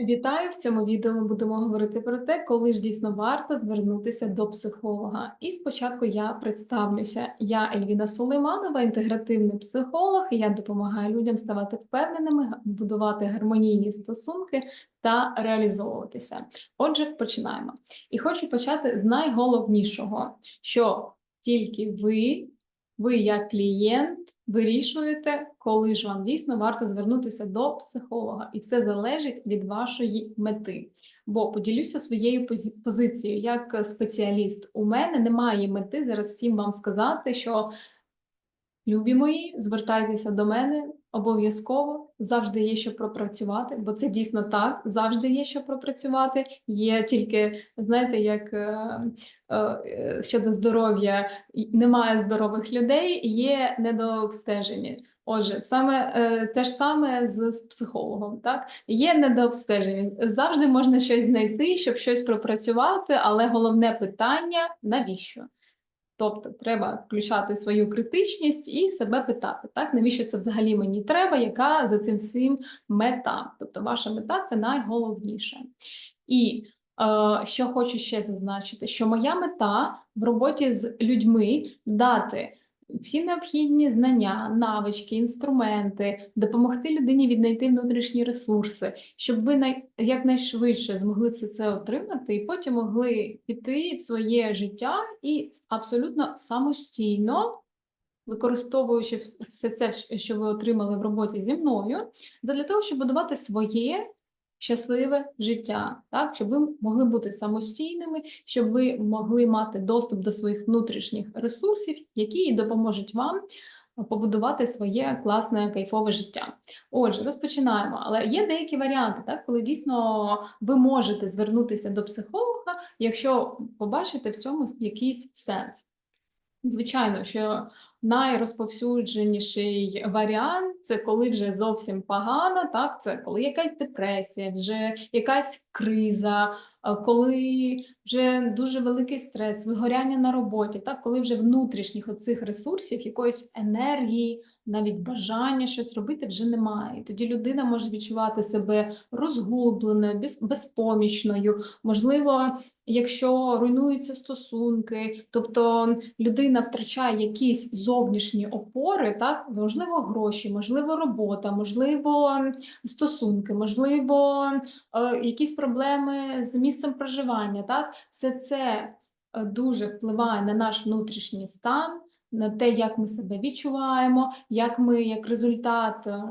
Вітаю! В цьому відео ми будемо говорити про те, коли ж дійсно варто звернутися до психолога. І спочатку я представлюся. Я Ельвіна Сулейманова, інтегративний психолог, я допомагаю людям ставати впевненими, будувати гармонійні стосунки та реалізовуватися. Отже, починаємо. І хочу почати з найголовнішого, що тільки ви, ви як клієнт. Вирішуєте, коли ж вам дійсно варто звернутися до психолога, і все залежить від вашої мети. Бо поділюся своєю пози- позицією як спеціаліст. У мене немає мети зараз всім вам сказати, що любі мої, звертайтеся до мене обов'язково. Завжди є що пропрацювати, бо це дійсно так. Завжди є що пропрацювати. Є тільки, знаєте, як е, е, щодо здоров'я, немає здорових людей, є недообстежені. Отже, саме е, те ж саме з, з психологом, так є недообстеження. Завжди можна щось знайти, щоб щось пропрацювати, але головне питання навіщо? Тобто треба включати свою критичність і себе питати, так навіщо це взагалі мені треба, яка за цим всім мета? Тобто, ваша мета це найголовніше. І е, що хочу ще зазначити, що моя мета в роботі з людьми дати всі необхідні знання, навички, інструменти, допомогти людині віднайти внутрішні ресурси, щоб ви най... якнайшвидше змогли все це отримати, і потім могли піти в своє життя і абсолютно самостійно. Використовуючи все це, що ви отримали в роботі зі мною, для того, щоб будувати своє щасливе життя, так щоб ви могли бути самостійними, щоб ви могли мати доступ до своїх внутрішніх ресурсів, які допоможуть вам побудувати своє класне кайфове життя. Отже, розпочинаємо. Але є деякі варіанти, так, коли дійсно ви можете звернутися до психолога, якщо побачите в цьому якийсь сенс. Звичайно, що найрозповсюдженіший варіант це коли вже зовсім погано, так? Це коли якась депресія, вже якась криза, коли вже дуже великий стрес, вигоряння на роботі, так? Коли вже внутрішніх оцих ресурсів, якоїсь енергії, навіть бажання щось робити вже немає. Тоді людина може відчувати себе розгубленою, безпомічною, можливо, якщо руйнуються стосунки, тобто людина втрачає якісь зовнішні опори, так можливо, гроші, можливо, робота, можливо, стосунки, можливо, е, якісь проблеми з місцем проживання. Так, все це е, дуже впливає на наш внутрішній стан. На те, як ми себе відчуваємо, як ми як результат е,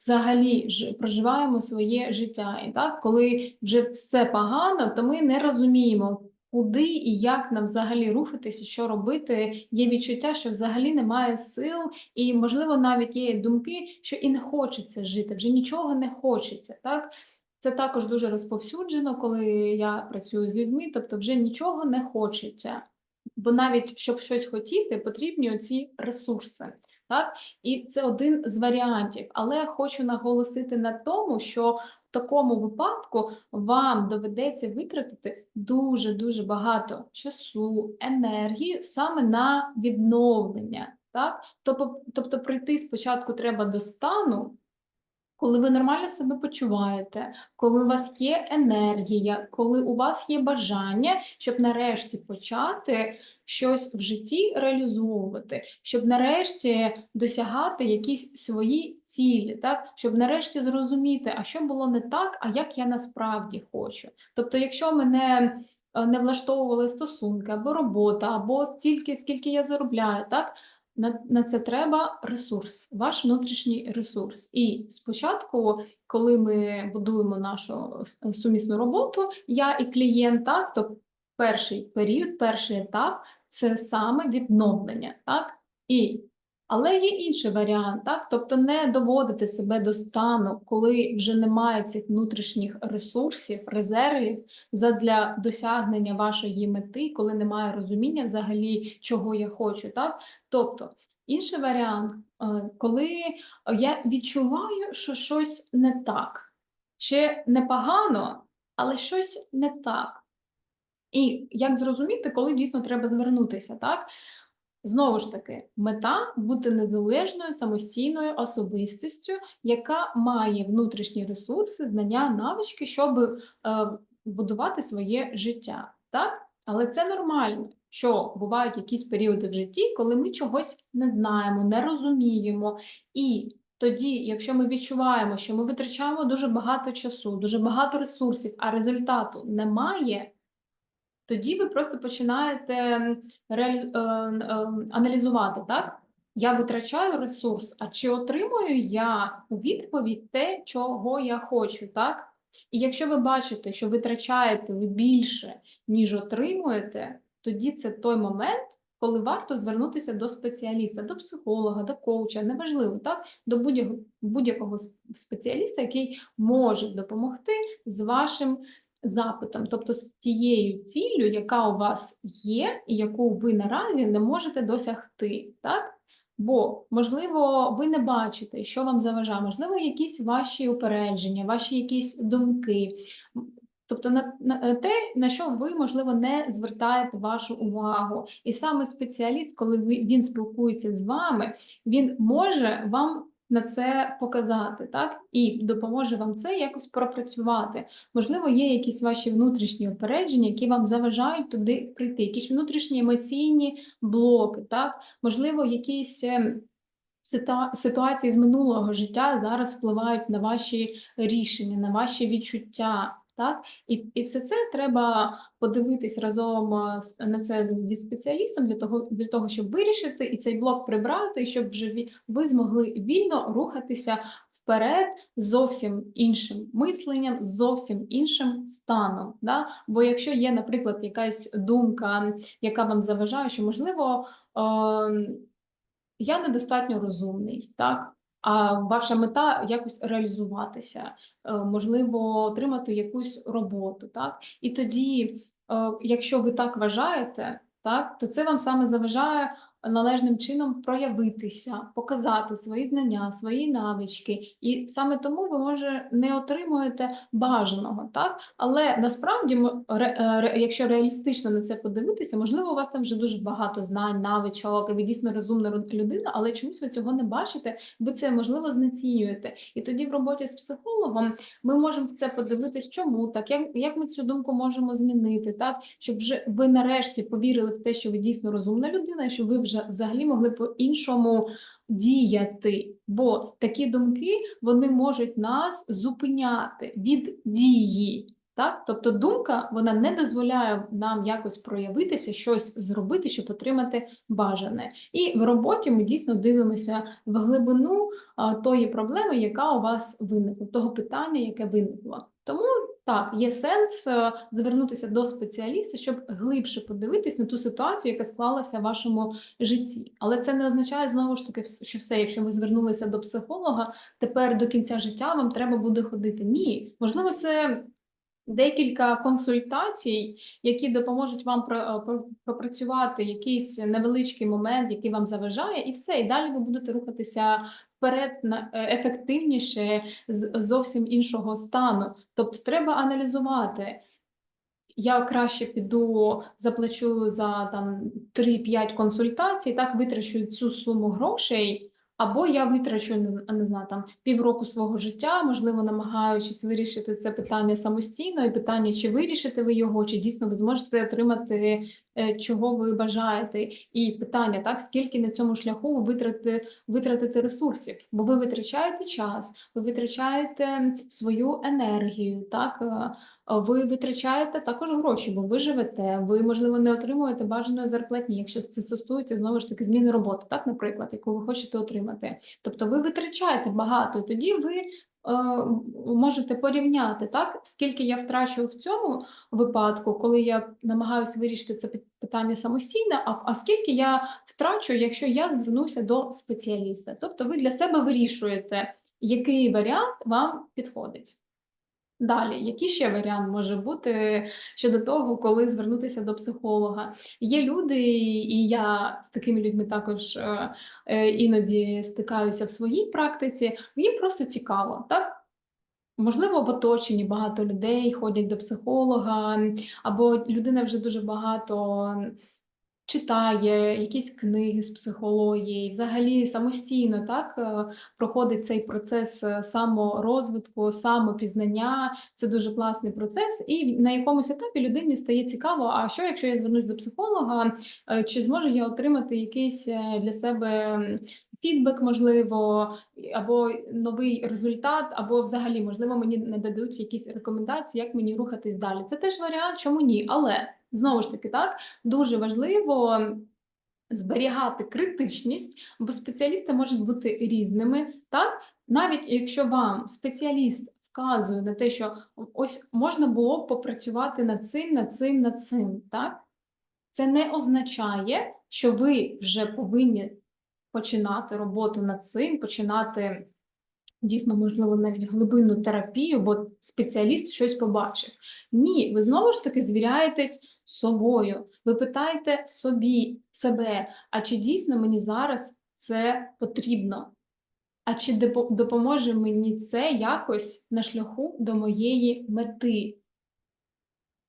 взагалі ж проживаємо своє життя. І так, коли вже все погано, то ми не розуміємо, куди і як нам взагалі рухатися, що робити. Є відчуття, що взагалі немає сил, і, можливо, навіть є думки, що і не хочеться жити, вже нічого не хочеться. Так? Це також дуже розповсюджено, коли я працюю з людьми, тобто вже нічого не хочеться. Бо навіть щоб щось хотіти, потрібні оці ресурси. Так? І це один з варіантів. Але хочу наголосити на тому, що в такому випадку вам доведеться витратити дуже-дуже багато часу, енергії саме на відновлення. Так? Тобто, тобто прийти спочатку треба до стану, коли ви нормально себе почуваєте, коли у вас є енергія, коли у вас є бажання, щоб нарешті почати щось в житті реалізовувати, щоб нарешті досягати якісь свої цілі, так? щоб нарешті зрозуміти, а що було не так, а як я насправді хочу. Тобто, якщо мене е, не влаштовували стосунки або робота, або стільки, скільки я заробляю, так? На, на це треба ресурс, ваш внутрішній ресурс. І спочатку, коли ми будуємо нашу сумісну роботу, я і клієнт, так, то перший період, перший етап це саме відновлення, так? І, але є інший варіант, так? Тобто не доводити себе до стану, коли вже немає цих внутрішніх ресурсів, резервів задля досягнення вашої мети, коли немає розуміння взагалі, чого я хочу, так? Тобто, інший варіант, е, коли я відчуваю, що щось не так, ще непогано, але щось не так. І як зрозуміти, коли дійсно треба звернутися, так? Знову ж таки, мета бути незалежною самостійною особистістю, яка має внутрішні ресурси, знання, навички, щоб е, будувати своє життя. Так? Але це нормально, що бувають якісь періоди в житті, коли ми чогось не знаємо, не розуміємо. І тоді, якщо ми відчуваємо, що ми витрачаємо дуже багато часу, дуже багато ресурсів, а результату немає, тоді ви просто починаєте реалі... е, е, аналізувати, так? Я витрачаю ресурс, а чи отримую я у відповідь те, чого я хочу, так? І якщо ви бачите, що витрачаєте ви більше, ніж отримуєте, тоді це той момент, коли варто звернутися до спеціаліста, до психолога, до коуча, неважливо, так? До будь-якого спеціаліста, який може допомогти з вашим запитом, тобто з тією ціллю, яка у вас є, і яку ви наразі не можете досягти, так? Бо, можливо, ви не бачите, що вам заважає, можливо, якісь ваші упередження, ваші якісь думки. Тобто на, на те, на що ви, можливо, не звертаєте вашу увагу. І саме спеціаліст, коли він спілкується з вами, він може вам на це показати, так? І допоможе вам це якось пропрацювати. Можливо, є якісь ваші внутрішні опередження, які вам заважають туди прийти, якісь внутрішні емоційні блоки, так? Можливо, якісь ем, ситуації з минулого життя зараз впливають на ваші рішення, на ваші відчуття. Так, і, і все це треба подивитись разом з- на це зі спеціалістом для того, для того, щоб вирішити і цей блок прибрати, щоб вже ви змогли вільно рухатися вперед зовсім іншим мисленням, зовсім іншим станом. Да? Бо якщо є, наприклад, якась думка, яка вам заважає, що можливо. ем, я недостатньо розумний, так? А ваша мета якось реалізуватися, е, можливо, отримати якусь роботу, так? І тоді, е, якщо ви так вважаєте, так, то це вам саме заважає належним чином проявитися, показати свої знання, свої навички. І саме тому ви, може, не отримуєте бажаного, так? Але насправді, е, якщо реалістично на це подивитися, можливо, у вас там вже дуже багато знань, навичок, і ви дійсно розумна людина, але чомусь ви цього не бачите, ви це можливо знецінюєте. І тоді в роботі з психологом ми можемо в це подивитись, чому так, як, як ми цю думку можемо змінити, так, щоб вже ви нарешті повірили в те, що ви дійсно розумна людина, що ви вже взагалі могли по-іншому діяти. Бо такі думки вони можуть нас зупиняти від дії. Так? Тобто думка вона не дозволяє нам якось проявитися, щось зробити, щоб отримати бажане. І в роботі ми дійсно дивимося в глибину тої проблеми, яка у вас виникла, того питання, яке виникло. Тому так, є сенс е, звернутися до спеціаліста, щоб глибше подивитись на ту ситуацію, яка склалася в вашому житті. Але це не означає знову ж таки, що все, якщо ви звернулися до психолога, тепер до кінця життя вам треба буде ходити. Ні, можливо, це декілька консультацій, які допоможуть вам е, пропрацювати якийсь невеличкий момент, який вам заважає, і все. І далі ви будете рухатися вперед на е, ефективніше з зовсім іншого стану. Тобто, треба аналізувати. Я краще піду, заплачу за там 3-5 консультацій, так витрачу цю суму грошей, або я витрачу не зн- знаю, там півроку свого життя, можливо, намагаючись вирішити це питання самостійно, і питання, чи вирішите ви його, чи дійсно ви зможете отримати, чого ви бажаєте. І питання, так, скільки на цьому шляху ви витратите, ресурсів, бо ви витрачаєте час, ви витрачаєте свою енергію, так. е, Ви витрачаєте також гроші, бо ви живете, ви, можливо, не отримуєте бажаної зарплатні, якщо це стосується знову ж таки зміни роботи, так, наприклад, яку ви хочете отримати. Тобто ви витрачаєте багато, і тоді ви е, можете порівняти, так, скільки я втрачу в цьому випадку, коли я намагаюся вирішити це питання самостійно, а, а скільки я втрачу, якщо я звернуся до спеціаліста. Тобто ви для себе вирішуєте, який варіант вам підходить. Далі, який ще варіант може бути щодо того, коли звернутися до психолога? Є люди, і я з такими людьми також е, е, іноді стикаюся в своїй практиці. Їм просто цікаво, так? Можливо, в оточенні багато людей ходять до психолога, або людина вже дуже багато читає якісь книги з психології, взагалі самостійно так е, проходить цей процес е, саморозвитку, самопізнання. Це дуже класний процес, і на якомусь етапі людині стає цікаво, а що якщо я звернусь до психолога, е, чи зможу я отримати якийсь для себе фідбек, можливо, або новий результат, або взагалі, можливо, мені нададуть якісь рекомендації, як мені рухатись далі. Це теж варіант, чому ні? Але знову ж таки, так дуже важливо зберігати критичність, бо спеціалісти можуть бути різними, так? Навіть якщо вам спеціаліст вказує на те, що ось можна було б попрацювати над цим, над цим, над цим, так? Це не означає, що ви вже повинні починати роботу над цим, починати дійсно, можливо, навіть глибинну терапію, бо спеціаліст щось побачив. Ні, ви знову ж таки звіряєтесь собою. Ви питаєте собі себе, а чи дійсно мені зараз це потрібно? А чи допоможе мені це якось на шляху до моєї мети?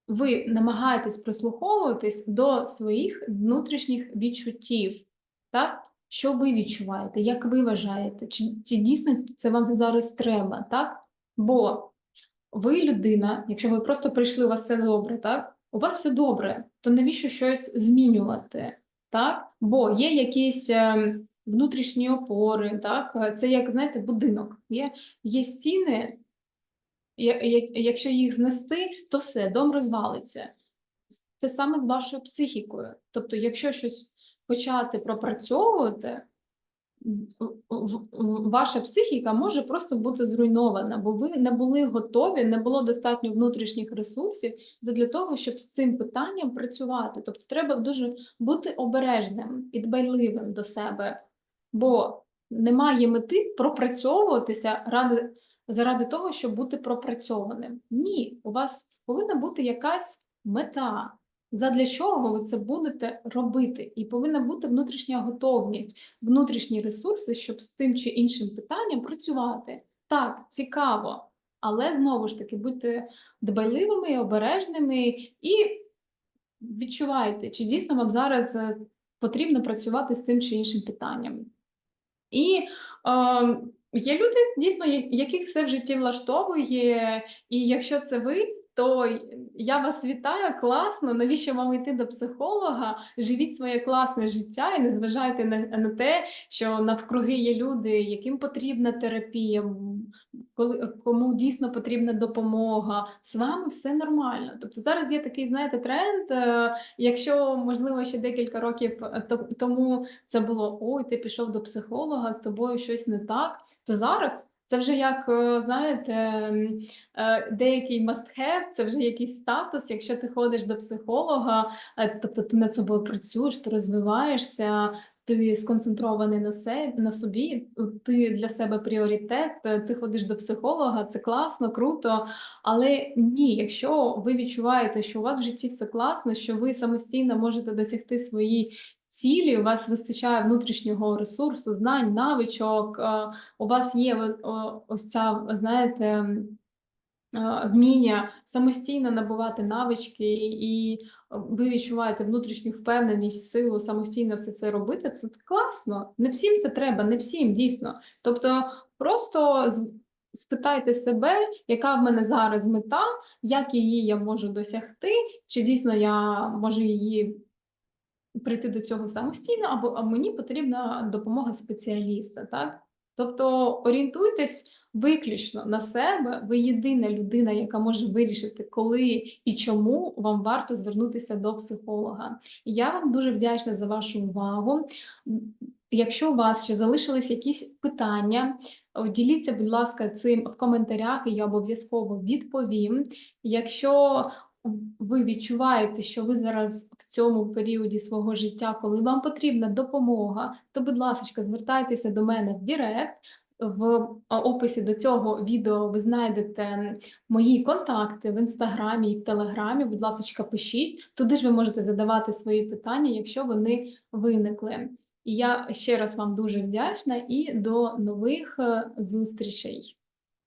Ви намагаєтесь прислуховуватись до своїх внутрішніх відчуттів, так? Що ви відчуваєте, як ви вважаєте, чи, чи дійсно це вам зараз треба, так? Бо ви людина, якщо ви просто прийшли, у вас все добре, так? У вас все добре, то навіщо щось змінювати? Так? Бо є якісь ем, внутрішні опори, так? Це як, знаєте, будинок. Є, є стіни, якщо їх знести, то все, дом розвалиться. Це саме з вашою психікою. Тобто, якщо щось почати пропрацьовувати, ваша психіка може просто бути зруйнована, бо ви не були готові, не було достатньо внутрішніх ресурсів для того, щоб з цим питанням працювати. Тобто, треба дуже бути обережним і дбайливим до себе, бо немає мети пропрацьовуватися ради, заради того, щоб бути пропрацьованим. Ні, у вас повинна бути якась мета. Задля чого ви це будете робити? І повинна бути внутрішня готовність, внутрішні ресурси, щоб з тим чи іншим питанням працювати. Так, цікаво, але знову ж таки будьте дбайливими, обережними і відчувайте, чи дійсно вам зараз е, потрібно працювати з тим чи іншим питанням. І е, є люди, дійсно, яких все в житті влаштовує, і якщо це ви, то я вас вітаю, класно. Навіщо вам йти до психолога? Живіть своє класне життя і не зважайте на, на те, що навкруги є люди, яким потрібна терапія, коли кому дійсно потрібна допомога. З вами все нормально. Тобто зараз є такий, знаєте, тренд. е, Якщо можливо ще декілька років е, то- тому це було ой, ти пішов до психолога, з тобою щось не так. То зараз це вже як е, знаєте, е, деякий must have, це вже якийсь статус. Якщо ти ходиш до психолога, е, тобто ти над собою працюєш, ти розвиваєшся. Ти сконцентрований на се- на собі, ти для себе пріоритет, ти ходиш до психолога, це класно, круто. Але ні, якщо ви відчуваєте, що у вас в житті все класно, що ви самостійно можете досягти свої цілі, у вас вистачає внутрішнього ресурсу, знань, навичок, е, у вас є ось ця, знаєте, е, вміння самостійно набувати навички, і ви відчуваєте внутрішню впевненість, силу самостійно все це робити, це класно. Не всім це треба, не всім дійсно. Тобто просто спитайте себе, яка в мене зараз мета, як її я можу досягти, чи дійсно я можу її прийти до цього самостійно, або а мені потрібна допомога спеціаліста, так? Тобто орієнтуйтесь виключно на себе. Ви єдина людина, яка може вирішити, коли і чому вам варто звернутися до психолога. Я вам дуже вдячна за вашу увагу. Якщо у вас ще залишились якісь питання, діліться, будь ласка, цим в коментарях, і я обов'язково відповім. Якщо ви відчуваєте, що ви зараз в цьому періоді свого життя, коли вам потрібна допомога, то, будь ласка, звертайтеся до мене в Директ. В описі до цього відео ви знайдете мої контакти в інстаграмі і в телеграмі. Будь ласка, пишіть. Туди ж ви можете задавати свої питання, якщо вони виникли. І я ще раз вам дуже вдячна і до нових е, зустрічей.